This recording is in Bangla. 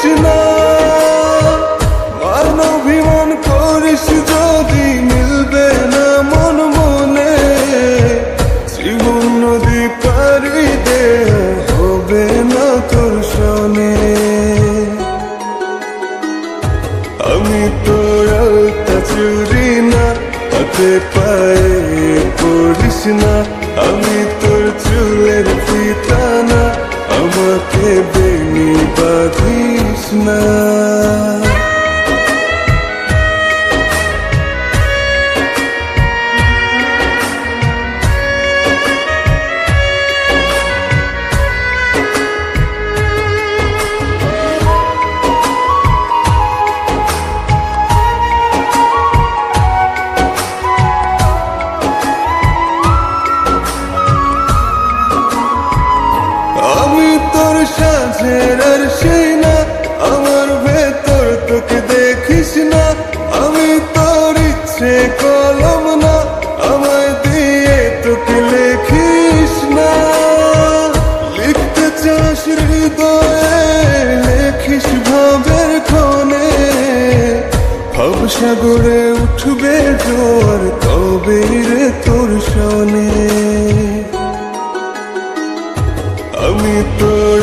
বুঝিস না মানভিমান করিস যদি না মন মনে। নদী পারি দে হবে না তোর শোনে। আমি তোর চুরি না, হাতে পায়ে পড়িস আমি তোর চুলের ফিতা না আমাকে বেনি বাঁধিস না আমি সাঝের আর আমার ভেতর তোকে দেখিস না। আমি তোর ইচ্ছে কলম না, আমায় দিয়ে তোকে লেখিস না। লিখতে চাস হৃদয়ে, লেখিস ভাবের ক্ষণে ভব সাগরে উঠবে জোর তবে রে তোর শোনে। আমি তোর